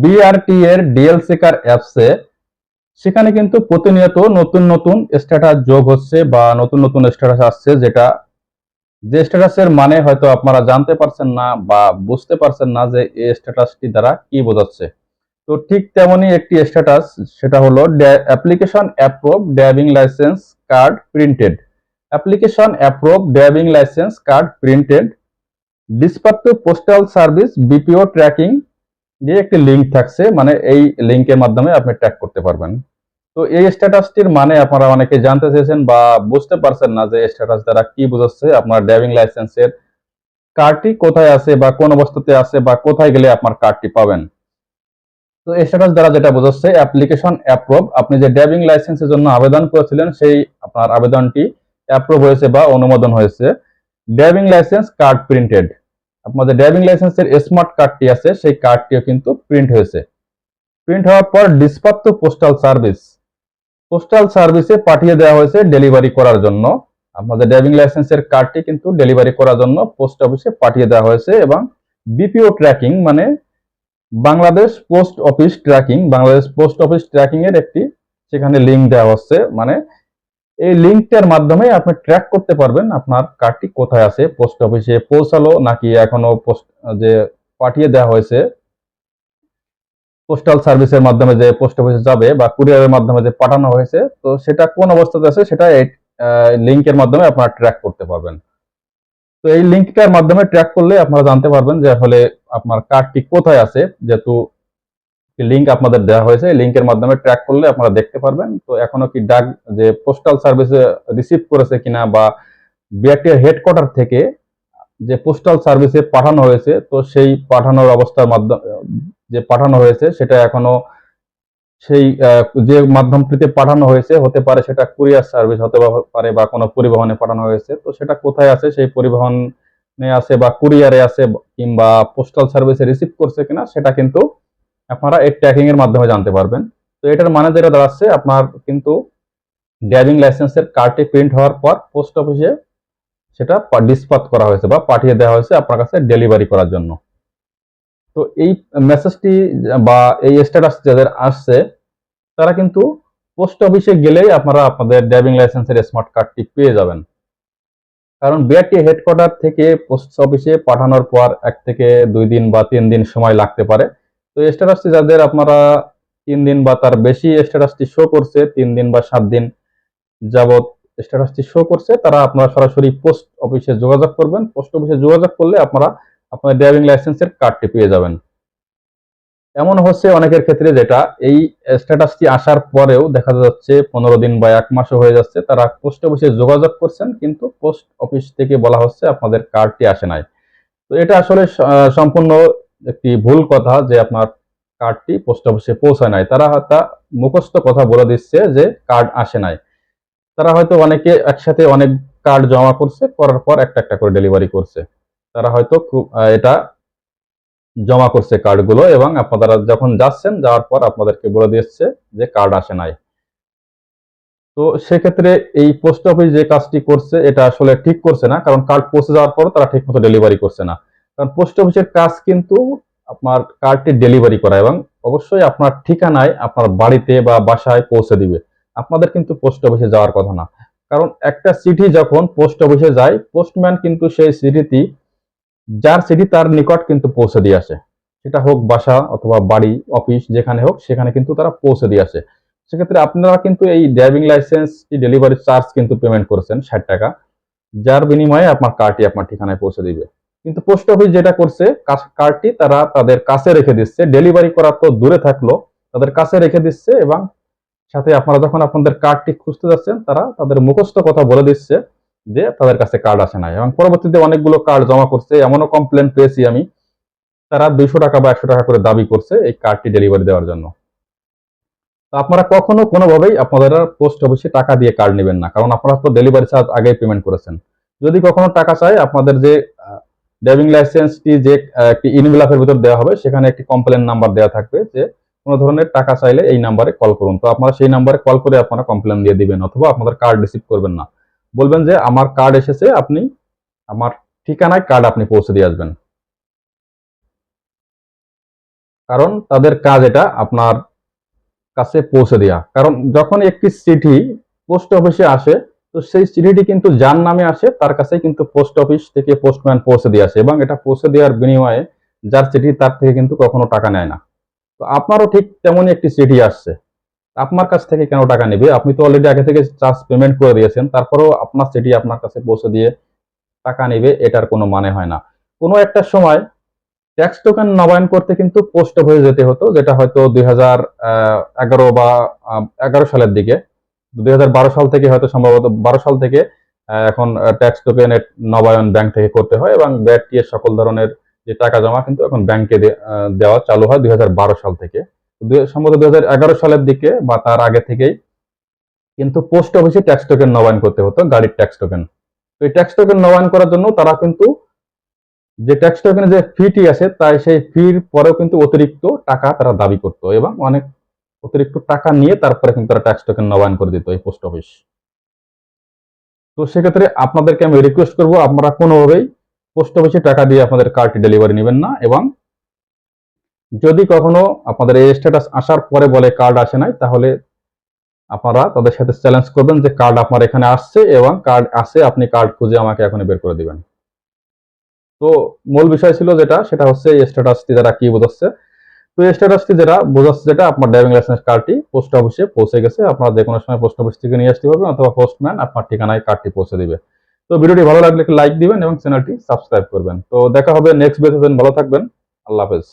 BRT এর DL shaker অ্যাপসে সেখানে কিন্তু প্রতিনিয়ত নতুন নতুন স্ট্যাটাস যোগ হচ্ছে বা নতুন নতুন স্ট্যাটাস আসছে যেটা, যে স্ট্যাটাসের মানে হয়তো আপনারা জানতে পারছেন না বা বুঝতে পারছেন না যে এই স্ট্যাটাসটি দ্বারা কি বোঝাচ্ছে। তো ঠিক তেমনই একটি স্ট্যাটাস সেটা হলো application approve driving licence card printed application approve driving licence card printed dispatch postal service BPO tracking দিয়ে একটি লিঙ্ক থাকছে মানে এই লিঙ্কের মাধ্যমে আপনি ট্র্যাক করতে পারবেন। তো এই স্ট্যাটাসটির মানে আপনারা অনেকে জানতে চেয়েছেন বা বুঝতে পারছেন না যে স্ট্যাটাস দ্বারা কি বোঝাচ্ছে আপনার ড্রাইভিং লাইসেন্সের কার্ডটি কোথায় আছে বা কোন অবস্থাতে আছে বা কোথায় গেলে আপনার কার্ডটি পাবেন। তো স্ট্যাটাস দ্বারা যেটা বোঝাচ্ছে অ্যাপ্লিকেশন অ্যাপ্রুভ আপনি যে ড্রাইভিং লাইসেন্সের জন্য আবেদন করেছিলেন, সেই আপনার আবেদনটি অ্যাপ্রুভ হয়েছে বা অনুমোদন হয়েছে। ড্রাইভিং লাইসেন্স কার্ড প্রিন্টেড আপনাদের ড্রাইভিং লাইসেন্সের স্মার্ট কার্ডটি আছে, সেই কার্ডটিও কিন্তু প্রিন্ট হয়েছে। প্রিন্ট হওয়ার পর ডিসপাত্র পোস্টাল সার্ভিস পোস্টাল সার্ভিসে পাঠিয়ে দেওয়া হয়েছে ডেলিভারি করার জন্য। আপনাদের ড্রাইভিং লাইসেন্সের কার্ডটি কিন্তু ডেলিভারি করার জন্য পোস্ট অফিসে পাঠিয়ে দেওয়া হয়েছে এবং বিপিও ট্র্যাকিং মানে Bangladesh post office tracking Bangladesh post office tracking এর একটি সেখানে লিঙ্ক দেওয়া হচ্ছে মানে এই লিঙ্কটার মাধ্যমে আপনি ট্র্যাক করতে পারবেন আপনার কার্ডটি কোথায় আছে পোস্ট অফিসে পৌঁছালো নাকি এখনও পোস্ট যে পাঠিয়ে দেওয়া হয়েছে পোস্টাল সার্ভিসের মাধ্যমে যে পোস্ট অফিসে যাবে বা কুরিয়ারের মাধ্যমে যে পাঠানো হয়েছে, তো সেটা কোন অবস্থাতে আছে সেটা এই লিঙ্কের মাধ্যমে আপনারা ট্র্যাক করতে পারবেন। তো এই লিঙ্কটার মাধ্যমে ট্র্যাক করলে আপনারা জানতে পারবেন যে আসলে আপনার কার্ডটি কোথায় আছে, যেহেতু লিঙ্ক আপনাদের দেওয়া হয়েছে লিঙ্কের মাধ্যমে ট্র্যাক করলে আপনারা দেখতে পারবেন। তো এখনও কি ডাক যে পোস্টাল সার্ভিসে রিসিভ করেছে কিনা বা বিআরটির হেডকোয়ার্টার থেকে যে পোস্টাল সার্ভিসে পাঠানো হয়েছে, তো সেই পাঠানোর অবস্থার মাধ্যমে, যে পাঠানো হয়েছে, সেটা এখনও সেই যে মাধ্যমটিতে পাঠানো হয়েছে, হতে পারে সেটা কুরিয়ার সার্ভিস হতে পারে বা কোনো পরিবহনে পাঠানো হয়েছে। তো সেটা কোথায় আছে, সেই পরিবহনে আছে বা কুরিয়ারে আছে কিংবা পোস্টাল সার্ভিসে রিসিভ করছে কিনা, সেটা কিন্তু আপনারা এই ট্র্যাকিং এর মাধ্যমে জানতে পারবেন। তো এটার মানে যেটা দাঁড়াচ্ছে, আপনার কিন্তু ড্রাইভিং লাইসেন্সের কার্ডটি প্রিন্ট হওয়ার পর পোস্ট অফিসে সেটা ডিসপাত করা হয়েছে বা পাঠিয়ে দেওয়া হয়েছে আপনার কাছে ডেলিভারি করার জন্য। তো এই মেসেজটি বা এই স্ট্যাটাস যাদের আসছে, তারা কিন্তু পোস্ট অফিসে গেলেই আপনারা আপনাদের ড্রাইভিং লাইসেন্সের স্মার্ট কার্ডটি পেয়ে যাবেন। কারণ বিআরটি হেডকোয়ার্টার থেকে পোস্ট অফিসে পাঠানোর পর এক থেকে দুই দিন বা তিন দিন সময় লাগতে পারে। তো স্ট্যাটাসটি যাদের আপনারা তিন দিন বা তার বেশি স্ট্যাটাসটি শো করছে, তিন দিন বা সাত দিন যাবত স্ট্যাটাসটি শো করছে, তারা আপনারা সরাসরি পোস্ট অফিসে যোগাযোগ করবেন। পোস্ট অফিসে যোগাযোগ করলে আপনারা আপনার ড্রাইভিং লাইসেন্সের কার্ডটি পেয়ে যাবেন। এমন হচ্ছে অনেকের ক্ষেত্রে যেটা, এই স্ট্যাটাসটি আসার পরেও দেখা যাচ্ছে পনেরো দিন বা এক মাসও হয়ে যাচ্ছে, তারা পোস্ট অফিসে যোগাযোগ করছেন, কিন্তু পোস্ট অফিস থেকে বলা হচ্ছে আপনাদের কার্ডটি আসে নাই। তো এটা আসলে সম্পূর্ণ একটি ভুল কথা যে আপনার কার্ডটি পোস্ট অফিসে পৌঁছায় নাই। তারা তা মুখস্থ কথা বলে দিচ্ছে যে কার্ড আসে নাই। তারা হয়তো অনেকে একসাথে অনেক কার্ড জমা করছে, করার পর একটা একটা করে ডেলিভারি করছে। তারা হয়তো খুব এটা জমা করছে কার্ডগুলো এবং আপনারা যখন যাচ্ছেন, যাওয়ার পর আপনাদেরকে বলে দিচ্ছে যে কার্ড আসে নাই। তো সেক্ষেত্রে এই পোস্ট অফিস যে কাজটি করছে, এটা আসলে ঠিক করছে না। কারণ কার্ড পৌঁছে যাওয়ার পর তারা ঠিক মতো ডেলিভারি করছে না। কারণ পোস্ট অফিসের কাজ কিন্তু আপনার কার্ডটি ডেলিভারি করা এবং অবশ্যই আপনার ঠিকানায় আপনার বাড়িতে বা বাসায় পৌঁছে দিবে। আপনাদের কিন্তু পোস্ট অফিসে যাওয়ার কথা না। কারণ একটা চিঠি যখন পোস্ট অফিসে যায় পোস্টম্যান কিন্তু সেই চিঠিটি যার চিঠি তার নিকট কিন্তু পৌঁছে দিয়ে আসে। সেটা হোক বাসা অথবা বাড়ি অফিস যেখানে হোক, সেখানে কিন্তু তারা পৌঁছে দিয়ে আসে। সেক্ষেত্রে আপনারা কিন্তু এই ড্রাইভিং লাইসেন্স ডেলিভারি চার্জ কিন্তু পেমেন্ট করেছেন ষাট টাকা, যার বিনিময়ে আপনার কার্ডটি আপনার ঠিকানায় পৌঁছে দিবে। কিন্তু পোস্ট অফিস যেটা করছে কার্ডটি তারা তাদের কাছে রেখে দিচ্ছে। ডেলিভারি করা তো দূরে থাকল, তাদের কাছে রেখে দিচ্ছে এবং সাথে আপনারা যখন আপনাদের কার্ডটি খুঁজতে যাচ্ছেন, তারা তাদের মুখস্থ কথা বলে দিচ্ছে যে তাদের কাছে কার্ড আসে নাই এবং পরবর্তীতে অনেকগুলো কার্ড জমা করছে। এমনও কমপ্লেন পেয়েছি আমি, তারা দুইশো টাকা বা একশো টাকা করে দাবি করছে এই কার্ডটি ডেলিভারি দেওয়ার জন্য। তো আপনারা কখনো কোনোভাবেই আপনারা পোস্ট অফিসে টাকা দিয়ে কার্ড নেবেন না, কারণ আপনারা তো ডেলিভারি চার্জ আগেই পেমেন্ট করেছেন। যদি কখনো টাকা চাই আপনাদের যে ড্রাইভিং লাইসেন্সটি যে একটি ইনভেলাপের ভিতর দেওয়া হবে, সেখানে একটি কমপ্লেন নাম্বার দেওয়া থাকবে যে কোনো ধরনের টাকা চাইলে এই নাম্বারে কল করুন। তো আপনারা সেই নাম্বারে কল করে আপনারা কমপ্লেন দিয়ে দিবেন, অথবা আপনাদের কার্ড রিসিভ করবেন না। বলবেন যে, আমার কার্ড এসেছে, আপনি আমার ঠিকানায় কার্ড আপনি পৌঁছে দিয়ে আসবেন। কারণ তাদের কাজ এটা, আপনার কাছে পৌঁছে দেওয়া কারণ যখন একটি চিঠি পোস্ট অফিসে আসে তো সেই চিঠিটি কিন্তু যার নামে আসে, তার কাছে কিন্তু পোস্ট অফিস থেকে পোস্টম্যান পৌঁছে দিয়ে আসে এবং এটা পৌঁছে দেওয়ার বিনিময়ে যার চিঠি তার থেকে কিন্তু কখনো টাকা নেয় না। তো আপনারও ঠিক তেমনই একটি চিঠি আসছে। আপনার কাছ থেকে কেন টাকা নেবে? আপনি তো অলরেডি আগে থেকে চার্জ পেমেন্ট করে দিয়েছেন, তারপরেও আপনার চিঠি আপনার কাছে পৌঁছে দিয়ে টাকা নেবে, এটার কোনো মানে হয় না। কোনো একটা সময় ট্যাক্স টোকেন নবায়ন করতে কিন্তু পোস্ট অফিসে যেতে হতো, যেটা হয়তো দুই হাজার এগারো বা এগারো সালের দিকে। দুই হাজার বারো সাল থেকে হয়তো সম্ভবত বারো সাল থেকে এখন ট্যাক্স টোকেনের নবায়ন ব্যাংক থেকে করতে হয় এবং ব্যাট টিএস সকল ধরনের যে টাকা জমা কিন্তু এখন ব্যাংকে দেওয়া চালু হয় দুই হাজার বারো সাল থেকে। সম্ভবত দুই সালের দিকে বা তার আগে থেকেই কিন্তু পোস্ট অফিসে ট্যাক্স টোকেন নবায়ন করতে হতো, গাড়ির ট্যাক্স টোকেন তো এই ট্যাক্স টোকেন নবায়ন করার জন্য তারা কিন্তু যে ট্যাক্স টোকেনের যে ফিটি আছে, তাই সেই ফির পরেও কিন্তু অতিরিক্ত টাকা তারা দাবি করতো এবং অনেক অতিরিক্ত টাকা নিয়ে তারপরে কিন্তু তারা ট্যাক্স টোকেন নবায়ন করে দিত এই পোস্ট অফিস তো সেক্ষেত্রে আপনাদেরকে আমি রিকোয়েস্ট করব, আপনারা কোনোভাবেই পোস্ট অফিসে টাকা দিয়ে আপনাদের কার্ডটি ডেলিভারি নেবেন না এবং যদি কখনো আপনাদের এই স্ট্যাটাস আসার পরে বলে কার্ড আসে নাই, তাহলে আপনারা তাদের সাথে চ্যালেঞ্জ করবেন যে কার্ড আপনার এখানে আসছে এবং কার্ড আসে আপনি কার্ড খুঁজে আমাকে এখনই বের করে দিবেন। তো মূল বিষয় ছিল যেটা, সেটা হচ্ছে এই স্ট্যাটাসটি যারা কি বোঝাচ্ছে? তো এই স্ট্যাটাসটি যেটা বোঝাচ্ছে যেটা আপনার ড্রাইভিং লাইসেন্স কার্ডটি পোস্ট অফিসে পৌঁছে গেছে। আপনারা যে কোনো সময় পোস্ট অফিস থেকে নিয়ে আসতে পারবেন অথবা পোস্টম্যান আপনার ঠিকানায় কার্ডটি পৌঁছে দিবে। তো ভিডিওটি ভালো লাগলে লাইক দিবেন এবং চ্যানেলটি সাবস্ক্রাইব করবেন। তো দেখা হবে নেক্সট ভিডিওতে ভালো থাকবেন। আল্লাহ হাফেজ।